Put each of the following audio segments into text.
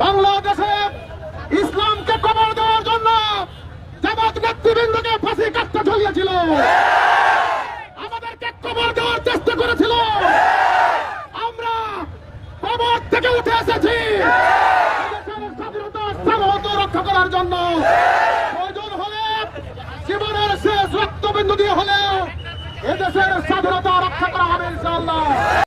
বাংলাদেশে ইসলামকে কবর দেওয়ার জন্য জামাত নেতৃবৃন্দকে ফাঁসি কাটতে ঝুলিয়েছিল। আমাদেরকে কবর দেওয়ার চেষ্টা করেছিল। আমরা কবর থেকে উঠে এসেছি। স্বাধীনতা রক্ষা করার জন্য। প্রয়োজন হলে জীবনের শেষ রক্তবিন্দু দিয়ে হলেও এদেশের স্বাধীনতা রক্ষা করা হবে ইনশাআল্লাহ।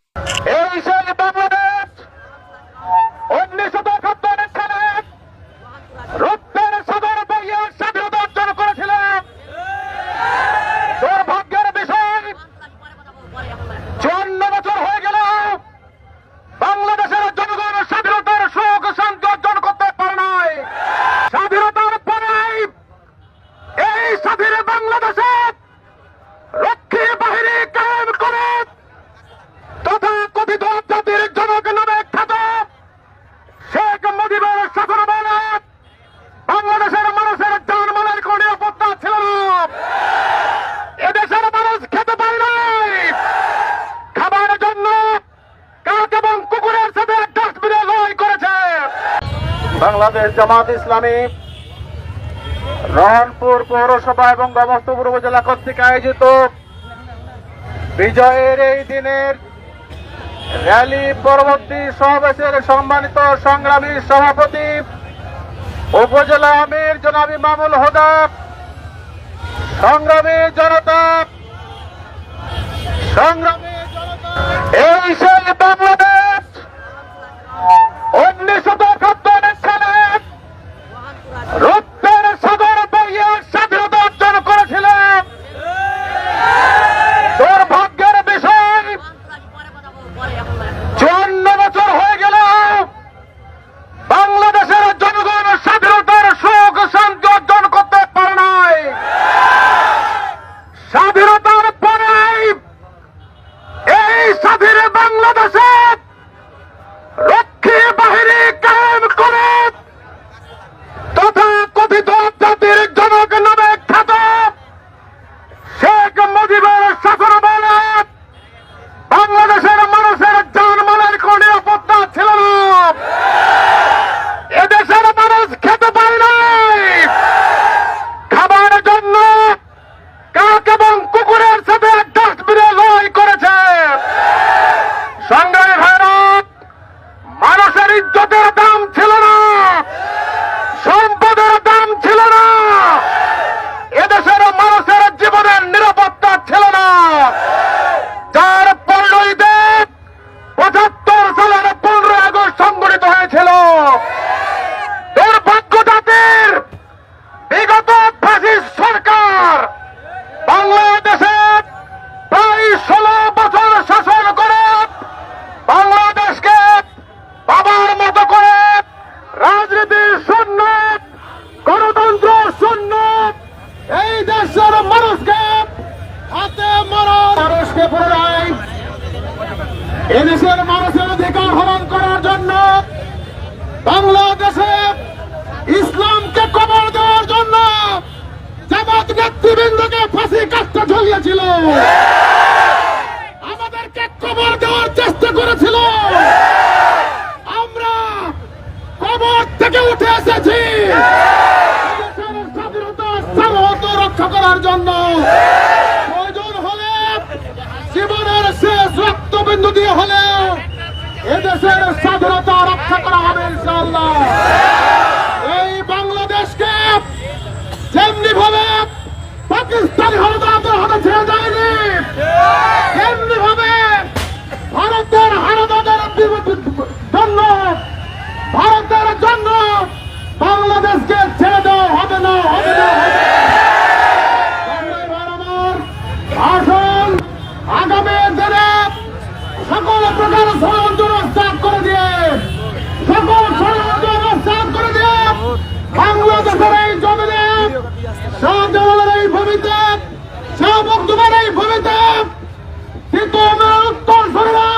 স্বাধীন বাংলাদেশে রক্ষী বাহিনী কায়েম করে। তথা কথিত জাতির জনক নামে খ্যাত শেখ মুজিবের শাসন বলে বাংলাদেশের মানুষের জান মালের কোন নিরাপত্তা ছিল না। এদেশের মানুষ খেতে পারে নাই। খাবারের জন্য কাক এবং কুকুরের সাথে ডাস্টবিনে লড়াই করেছে। বাংলাদেশ জামাত ইসলামী রহনপুর পৌরসভা এবং গমস্তপুর উপজেলা কর্তৃক আয়োজিত বিজয়ের এই দিনের র্যালি পরবর্তী সমাবেশের সম্মানিত সংগ্রামী সভাপতি উপজেলা আমির জনাবি মামুল হোদা, সংগ্রামী জনতা সংগ্রামী জনতা, এই সেই স্বাধীন বাংলাদেশে রক্ষী বাহিনী কায়েম করে। তথা কথিত জাতির জনক এদেশের মানুষের অধিকার হরণ করার জন্য বাংলাদেশে ইসলামকে কবর দেওয়ার জন্য জামাত নেতৃবৃন্দকে ফাঁসি কাটতে ঝুলিয়েছিল আমাদেরকে কবর দেওয়ার চেষ্টা করেছিল। আমরা কবর থেকে উঠে এসেছি। স্বাধীনতা রক্ষা করার জন্য প্রয়োজন হলে জীবনের শেষ রক্তবিন্দু দিয়ে হলে এদেশের স্বাধীনতা শাহজালালের এই ভূমিতে, শাহ মখদুমের এই ভূমিতে তৃতীয় উত্তর শরীরা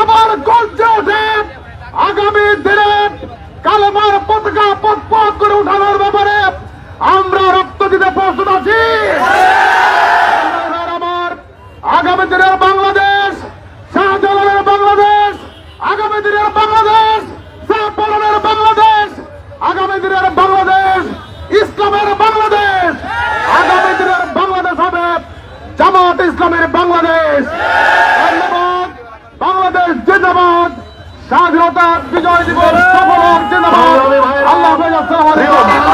আবার গর্জে ওঠে। আগামী দিনে কালেমার পতাকা পথ পথ করে উঠানোর ব্যাপারে আমরা রক্ত দিতে আছি। আমার আগামী দিনের বাংলাদেশ, শাহজালালের বাংলাদেশ, আগামী দিনের বাংলাদেশ শাহ পলনের বাংলাদেশ দিনের বাংলাদেশ, ইসলামের বাংলাদেশ আগামী দিনের বাংলাদেশ হবে জামাত ইসলামের বাংলাদেশ। ধন্যবাদ। বাংলাদেশ জিন্দাবাদ। স্বাধীনতা বিজয় দিবস সফল জিন্দাবাদ। আল্লাহ আসসালামু আলাইকুম।